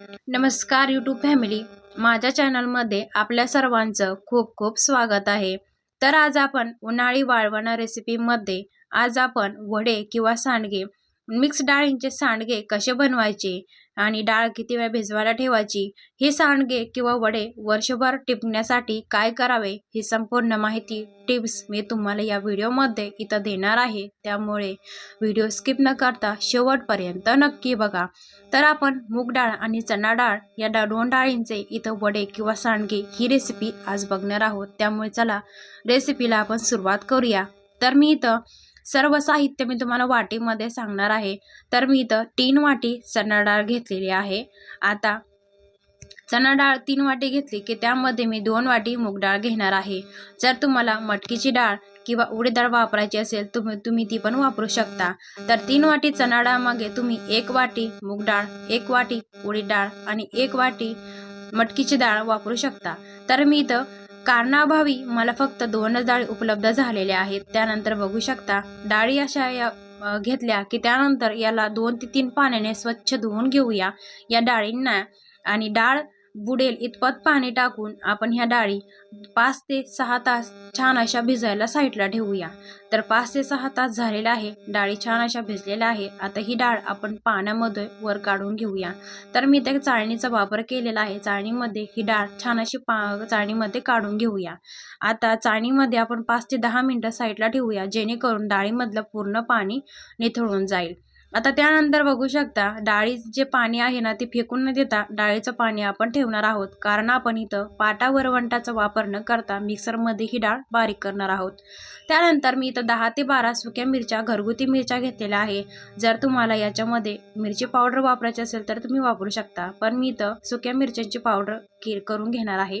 नमस्कार YouTube family माझ्या चॅनलमध्ये आपल्या सर्वांचं खूप खूप स्वागत आहे. तर आज आपण उन्हाळी वाळवणा रेसिपीमध्ये आज आपण वडे किंवा सांडगे मिक्स डाळींचे सांडगे कसे बनवायचे आणि डाळ किती वेळ भिजवायला ठेवायची? हे सांडगे किंवा वडे वर्षभर टिपण्यासाठी काय करावे? ही संपूर्ण माहिती टिप्स मी तुम्हाला या व्हिडिओमध्ये इथं देणार आहे. त्यामुळे व्हिडिओ स्किप न करता शेवटपर्यंत नक्की बघा. तर आपण मूग डाळ आणि चणा डाळ या डा दोन डाळींचे इथं वडे किंवा सांडगे ही रेसिपी आज बघणार आहोत. त्यामुळे चला रेसिपीला आपण सुरुवात करूया. तर मी इथं सर्व साहित्य मी तुम्हाला वाटीमध्ये सांगणार आहे. तर मी इथं तीन वाटी चणा डाळ घेतलेली आहे. आता चणा डाळ तीन वाटी घेतली की त्यामध्ये मी दोन वाटी मूग डाळ घेणार आहे. जर तुम्हाला मटकीची डाळ किंवा उडीद डाळ वापरायची असेल तुम्ही तुम्ही ती पण वापरू शकता. तर तीन वाटी चणा डाळ मागे तुम्ही एक वाटी मूग डाळ एक वाटी उडीद डाळ आणि एक वाटी मटकीची डाळ वापरू शकता. तर मी इथं कारणाभावी मला फक्त दोनच डाळी उपलब्ध झालेल्या आहेत. त्यानंतर बघू शकता डाळी अशा या घेतल्या की त्यानंतर याला दोन ते तीन पाण्याने स्वच्छ धुवून घेऊया. या डाळींना आणि डाळ बुडेल इतपत पाणी टाकून आपण ह्या डाळी पाच ते सहा तास छान अशा भिजायला साईडला ठेवूया. तर पाच ते सहा तास झालेला आहे. डाळी छान अशा भिजलेल्या आहे आता ही डाळ आपण पाण्यामध्ये वर काढून घेऊया. तर मी त्या चाळणीचा वापर केलेला आहे. चाळणीमध्ये ही डाळ छान अशी पा चाळणीमध्ये काढून घेऊया. आता चाळणीमध्ये आपण पाच ते दहा मिनटं साईडला ठेवूया. जेणेकरून डाळीमधलं पूर्ण पाणी निथळून जाईल. आता त्यानंतर बघू शकता डाळी जे पाणी आहे ना ते फेकून न देता डाळीचं पाणी आपण ठेवणार आहोत. कारण आपण इथं पाटा वरवंटाचा वापर न करता मिक्सरमध्ये ही डाळ बारीक करणार आहोत. त्यानंतर मी इथं दहा ते बारा सुक्या मिरच्या घरगुती मिरच्या घेतलेल्या आहे. जर तुम्हाला याच्यामध्ये मिरची पावडर वापरायची असेल तर तुम्ही वापरू शकता. पण मी इथं सुक्या मिरच्यांची पावडर की करून घेणार आहे.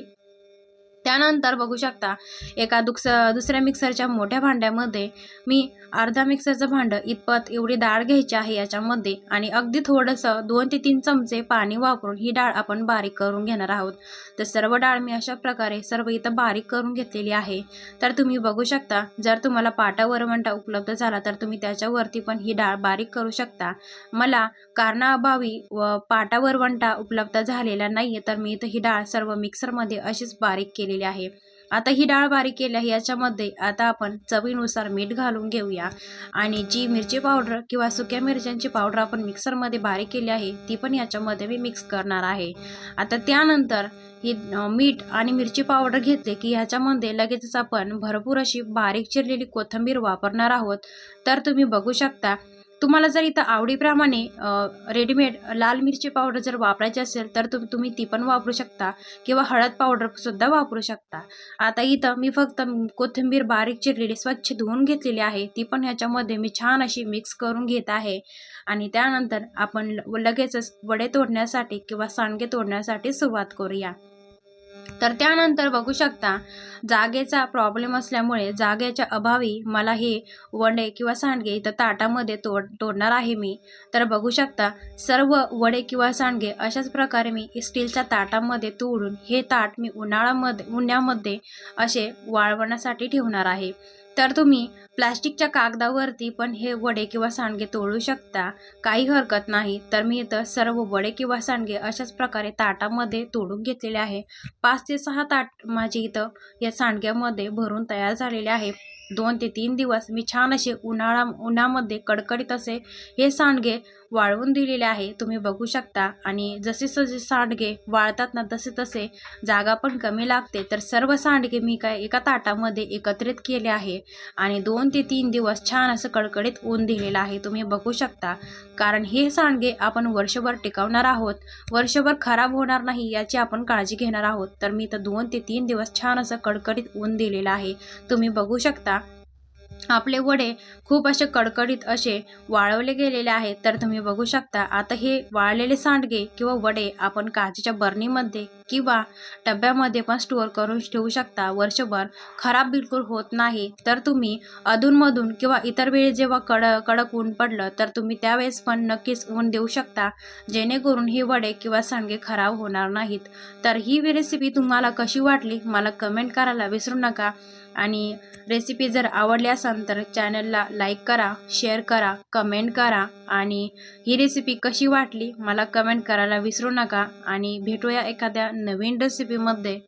त्यानंतर बघू शकता एका दुस दुसऱ्या मिक्सरच्या मोठ्या भांड्यामध्ये मी अर्धा मिक्सरचं भांडं इतपत एवढी डाळ घ्यायची आहे याच्यामध्ये आणि अगदी थोडंसं दोन ते तीन चमचे पाणी वापरून ही डाळ आपण बारीक करून घेणार आहोत. तर सर्व डाळ मी अशा प्रकारे सर्व इथं बारीक करून घेतलेली आहे. तर तुम्ही बघू शकता जर तुम्हाला पाटा वरवंटा उपलब्ध झाला तर तुम्ही त्याच्यावरती पण ही डाळ बारीक करू शकता. मला कारणाअभावी व पाटा वरवंटा उपलब्ध झालेला नाही तर मी इथं ही डाळ सर्व मिक्सरमध्ये अशीच बारीक केली केलेली आहे. आता ही डाळ बारीक केली आहे. याच्यामध्ये आता आपण चवीनुसार मीठ घालून घेऊया. आणि जी मिरची पावडर किंवा सुक्या मिरच्यांची पावडर आपण मिक्सरमध्ये बारीक केली आहे ती पण याच्यामध्ये मी मिक्स करणार आहे. आता त्यानंतर ही मीठ आणि मिरची पावडर घेतले की ह्याच्यामध्ये लगेचच आपण भरपूर अशी बारीक चिरलेली कोथिंबीर वापरणार आहोत. तर तुम्ही बघू शकता तुम्हाला जर इथं आवडीप्रमाणे रेडीमेड लाल मिरची पावडर जर वापरायची असेल तर तुम तुम्ही ती पण वापरू शकता किंवा हळद पावडरसुद्धा वापरू शकता. आता इथं मी फक्त कोथिंबीर बारीक चिरलेली स्वच्छ धुवून घेतलेली आहे. ती पण ह्याच्यामध्ये मी छान अशी मिक्स करून घेत आहे. आणि त्यानंतर आपण ल- लगेचच वडे तोडण्यासाठी किंवा सांडगे तोडण्यासाठी सुरुवात करूया. तर त्यानंतर बघू शकता जागेचा प्रॉब्लेम असल्यामुळे जागेच्या अभावी मला हे वडे किंवा सांडगे इथं ताटामध्ये तोड तोडणार आहे मी. तर बघू शकता सर्व वडे किंवा सांडगे अशाच प्रकारे मी स्टीलच्या ताटामध्ये तोडून हे ताट मी उन्हाळ्यामध्ये उन्हामध्ये असे वाळवण्यासाठी ठेवणार आहे. तर तुम्ही प्लास्टिकच्या कागदावरती पण हे वडे किंवा सांडगे तोडू शकता. काही हरकत नाही. तर मी इथं सर्व वडे किंवा सांडगे अशाच प्रकारे ताटामध्ये तोडून घेतलेले आहे. पाच ते सहा ताट माझे इथं या सांडग्यामध्ये भरून तयार झालेले आहे. दोन ते तीन दिवस मी छान असे उन्हाळा उन्हामध्ये कडकडीत असे हे सांडगे वाळवून दिलेले आहे. तुम्ही बघू शकता. आणि जसे जसे सांडगे वाळतात ना तसे तसे जागा पण कमी लागते. तर सर्व सांडगे मी काय एका ताटामध्ये एकत्रित केले आहे. आणि दोन ते तीन दिवस छान असं कडकडीत ऊन दिलेलं आहे. तुम्ही बघू शकता. कारण हे सांडगे आपण वर्षभर टिकवणार आहोत. वर्षभर खराब होणार नाही याची आपण काळजी घेणार आहोत. तर मी तर दोन ते तीन दिवस छान असं कडकडीत ऊन दिलेलं आहे. तुम्ही बघू शकता. आपले वडे खूप असे कडकडीत असे वाळवले गेलेले आहेत तर तुम्ही बघू शकता आता हे वाळलेले सांडगे किंवा वडे आपण काचेच्या बरणीमध्ये किंवा डब्यामध्ये पण स्टोअर करून ठेवू शकता. वर्षभर खराब बिलकुल होत नाही. तर तुम्ही अधूनमधून किंवा इतर वेळी जेव्हा कड कडक ऊन पडलं तर तुम्ही त्यावेळेस पण नक्कीच ऊन देऊ शकता जेणेकरून हे वडे किंवा सांडगे खराब होणार नाहीत. तर ही रेसिपी तुम्हाला कशी वाटली मला कमेंट करायला विसरू नका. आणि रेसिपी जर आवडली असेल तर चॅनलला लाईक करा शेअर करा कमेंट करा आणि ही रेसिपी कशी वाटली मला कमेंट करायला विसरू नका आणि भेटूया एखाद्या नवीन रेसिपीमध्ये